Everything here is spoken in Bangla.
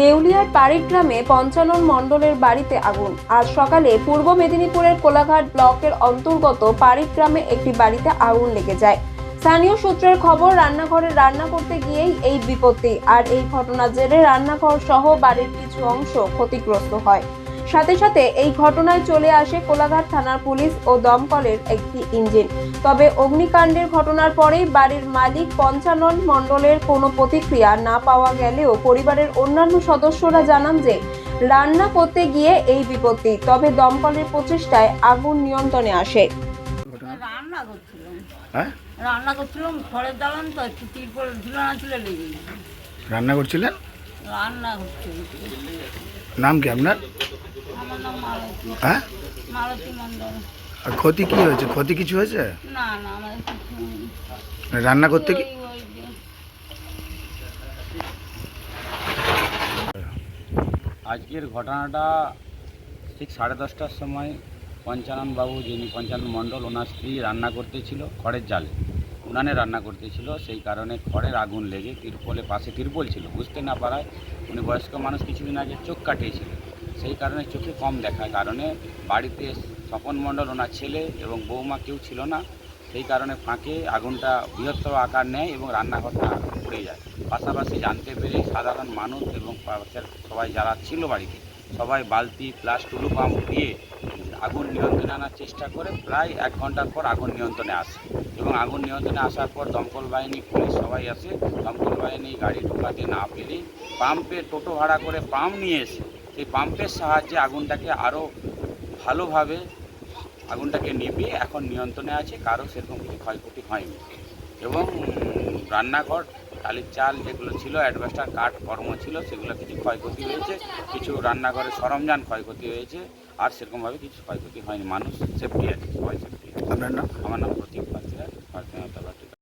দেউলিয়ার পাড়ি গ্রামে পঞ্চানন মণ্ডলের বাড়িতে আগুন। আজ সকালে পূর্ব মেদিনীপুরের কোলাঘাট ব্লকের অন্তর্গত পাড়ির গ্রামে একটি বাড়িতে আগুন লেগে যায়। স্থানীয় সূত্রের খবর, রান্নাঘরে রান্না করতে গিয়েই এই বিপত্তি। আর এই ঘটনার জেরে রান্নাঘর সহ বাড়ির কিছু অংশ ক্ষতিগ্রস্ত হয়। সাথে সাথে এই ঘটনায় চলে আসে কোলাঘাট থানার পুলিশ ও দমকলের একটি ইঞ্জিন। তবে অগ্নিকাণ্ডের ঘটনার পরেই বাড়ির মালিক পঞ্চানন মণ্ডলের কোনো প্রতিক্রিয়া না পাওয়া গেলেও পরিবারের অন্যান্য সদস্যরা জানান যে রান্না করতে গিয়ে এই বিপত্তি তবে দমকলের প্রচেষ্টায় আগুন নিয়ন্ত্রণে আসে। রান্না করছিলাম। হ্যাঁ? রান্না করছিলাম খড়ের দালান তো একটু তিরপল ঝুলানো ছিল লেগে রান্না করছিলেন? রান্না নাম কি আপনার? আমার নাম মালতী। হ্যাঁ? মালতী মণ্ডল। আর ক্ষতি কি হয়েছে? ক্ষতি কিছু হয়েছে? না না আমাদের কিছু রান্না করতে কি? আজকের ঘটনাটা ঠিক সাড়ে দশটার সময় পঞ্চানন বাবু যিনি পঞ্চানন মণ্ডল ওনার স্ত্রী রান্না করতেছিল খড়ের জালে। উনানে রান্না করতেছিল সেই কারণে খড়ের আগুন লেগে তিরপলে পাশে তিরপল ছিল। বুঝতে না পারায় উনি বয়স্ক মানুষ কিছুদিন আগে চোখ কাটিয়েছিল সেই কারণে চোখে কম দেখার কারণে বাড়িতে স্বপন মণ্ডল, ওনার ছেলে এবং বৌমা কেউ ছিল না। সেই কারণে ফাঁকে আগুনটা বৃহত্তর আকার নেয় এবং রান্নাঘরটা পড়ে যায়। পাশাপাশি জানতে পেরে সাধারণ মানুষ এবং পাশের সবাই যারা ছিল বাড়িতে, সবাই বালতি প্লাস টুলু পাম্প দিয়ে আগুন নিয়ন্ত্রণে আনার চেষ্টা করে। প্রায় এক ঘণ্টার পর আগুন নিয়ন্ত্রণে আসে এবং আগুন নিয়ন্ত্রণে আসার পর দমকল বাহিনী, পুলিশ সবাই আসে। দমকল বাহিনী গাড়ি ঢোকাতে না পেরে পাম্পে টোটো ভাড়া করে পাম্প নিয়ে এসে সেই পাম্পের সাহায্যে আগুনটাকে আরও ভালোভাবে আগুনটাকে নিভিয়ে এখন নিয়ন্ত্রণে আছে কারও সেরকম কিছু ক্ষয়ক্ষতি হয়নি। এবং রান্নাঘর টালির চাল যেগুলো ছিল অ্যাডভেস্টার কাঠ কর্ম ছিল সেগুলো কিছু ক্ষয়ক্ষতি হয়েছে কিছু রান্নাঘরের সরঞ্জাম ক্ষয়ক্ষতি হয়েছে আর সেরকমভাবে কিছু ক্ষয়ক্ষতি হয়নি। মানুষ সেফটি আছে সবাই সেফটি আছে। আপনার নাম? আমার নাম প্রতীক পাত্রা